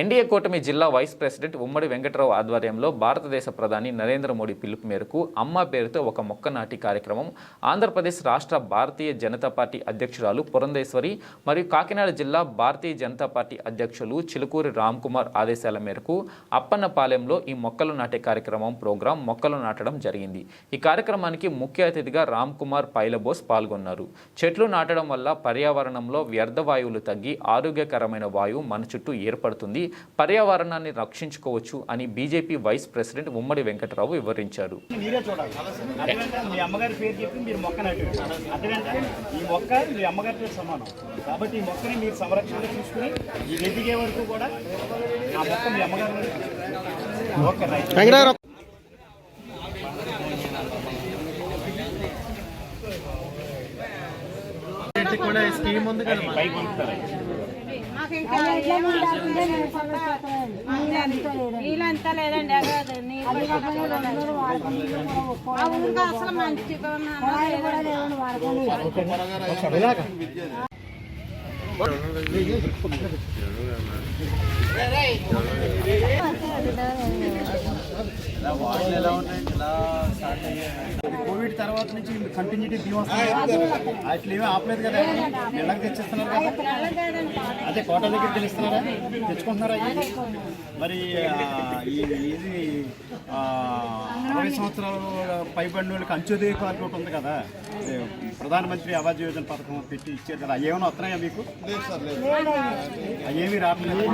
NDA కూటమి జిల్లా vice president ఉమ్మడి వెంకటరావు ఆధ్వర్యంలో భారతదేశ ప్రధాని నరేంద్ర మోడీ పిలుపు మేరకు అమ్మ పేరుతో ఒక మొక్క నాటి కార్యక్రమం ఆంధ్రప్రదేశ్ రాష్ట్ర భారతీయ జనతా పార్టీ అధ్యక్షురాలు పురంధేశ్వరి మరియు కాకినాడ జిల్లా భారతీయ జనతా పార్టీ అధ్యక్షులు చిలుకూరి రామ్ కుమార్ ఆదేశాల మేరకు అప్పన్నపాలెంలో ఈ మొక్కలు నాటే కార్యక్రమం ప్రోగ్రాం మొక్కలు నాటడం జరిగింది. ఈ కార్యక్రమానికి ముఖ్య అతిథిగా రామ్ కుమార్ పైలబోస్ పాల్గొన్నారు. చెట్లు నాటడం వల్ల పర్యావరణంలో వ్యర్థ వాయువులు తగ్గి ఆరోగ్యకరమైన వాయువు మన చుట్టూ ఏర్పడుతుంది. పర్యావరణాన్ని రక్షించుకోవచ్చు అని బీజేపీ వైస్ ప్రెసిడెంట్ ఉమ్మడి వెంకటరావు వివరించారు. మీరే చూడాలి. అదేంటే మీ అమ్మగారి పేరు చెప్పి మీరు మొక్క నాటారు అదేంటే ఈ మొక్క మీ అమ్మగారితో సమానం. కాబట్టి ఈ మొక్కని మీరు సంరక్షణలో చూసుకుని ఇది ఎదిగే వరకు కూడా ఆ మొక్క మీ అమ్మగారి ఓకే రైట్. కూడా స్కీమ్ ఉంది కదా నీళ్ళంతా లేదండి అసలు మంచిగా కోవిడ్ తర్వాత నుంచి కంటిన్యూటీ బియ్యం వస్తుంది. అట్లా ఏమీ ఆపలేదు కదా. నెలకు తెచ్చిస్తున్నారు కదా. అదే కోట దగ్గర తెలుస్తున్నారా? తెచ్చుకుంటున్నారా అయ్యి? మరి ఇది ఆ, అరవై సంవత్సరాలు పైబడిన వాళ్ళకి అంత్యోదయ కార్డు ఒకటి ఉంది కదా. ప్రధానమంత్రి ఆవాస్ యోజన పథకం పెట్టి ఇచ్చారు కదా. అవి ఏమైనా వస్తున్నాయా మీకు? అవి ఏమీ రావట్లేదు?